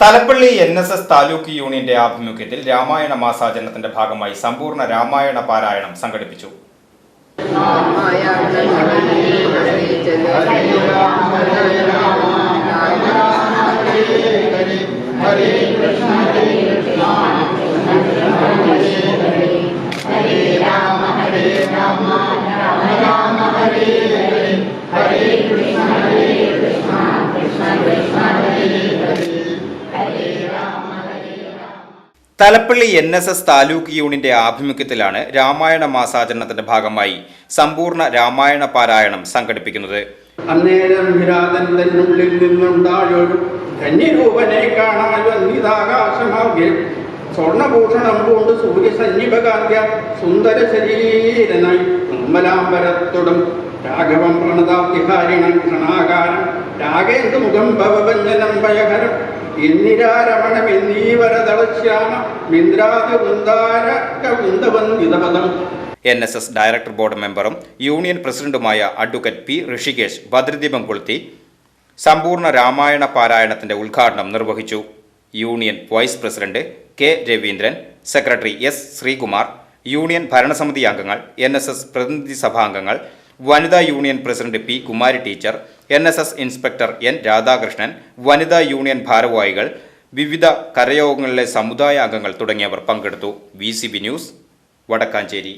Thalappilly N S S taluk യൂണിയന്റെ ആഭിമുഖ്യത്തിൽ രാമായണ മാസാചരണത്തിന്റെ ഭാഗമായി സമ്പൂർണ രാമായണ പാരായണം സംഘടിപ്പിച്ചു. Thalappilly N S S taluk യൂണിന്റെ ആഭിമുഖ്യത്തിലാണ് രാമായണ മാസാചരണത്തിന്റെ ഭാഗമായി സമ്പൂർണ രാമായണ പാരായണം സംഘടിപ്പിക്കുന്നത്. അന്നേരം വിരാതൻ തന്നുള്ളിൽ നിന്നുണ്ടായൊരു ധന്യരൂപനെ കാണാൻ വന്നിതാകാശമാകെ. സ്വർണഭൂഷണം കൊണ്ട് സൂര്യസന്നിപകാന്ത്യ സുന്ദര ശരീരനായി നിർമ്മലാംബരത്തൊടും രാഘവം പ്രണതാതിഹാരിണം ക്ഷണാകാരം രാഗേന്ദ്രമുഖം മുഖം ഭവഭഞ്ജനം വൃന്ദാരക വൃന്ദവന്ദിതപദം N S S director board മെമ്പറും യൂണിയൻ പ്രസിഡന്റുമായ അഡ്വക്കേറ്റ് പി ഋഷികേശ് ഭദ്രദീപം കൊളുത്തി സമ്പൂർണ രാമായണ പാരായണത്തിന്റെ ഉദ്ഘാടനം നിർവഹിച്ചു. Union vice president K Raveendran secretary S Sreekumar union ഭരണസമിതി അംഗങ്ങൾ എൻ എസ് എസ് പ്രതിനിധി സഭാംഗങ്ങൾ വനിതാ union president P Kumari teacher N S S inspector N Radhakrishnan വനിതാ യൂണിയൻ ഭാരവാഹികൾ വിവിധ കരയോഗങ്ങളിലെ സമുദായ അംഗങ്ങൾ തുടങ്ങിയവർ പങ്കെടുത്തു. V news Vadakkancherry.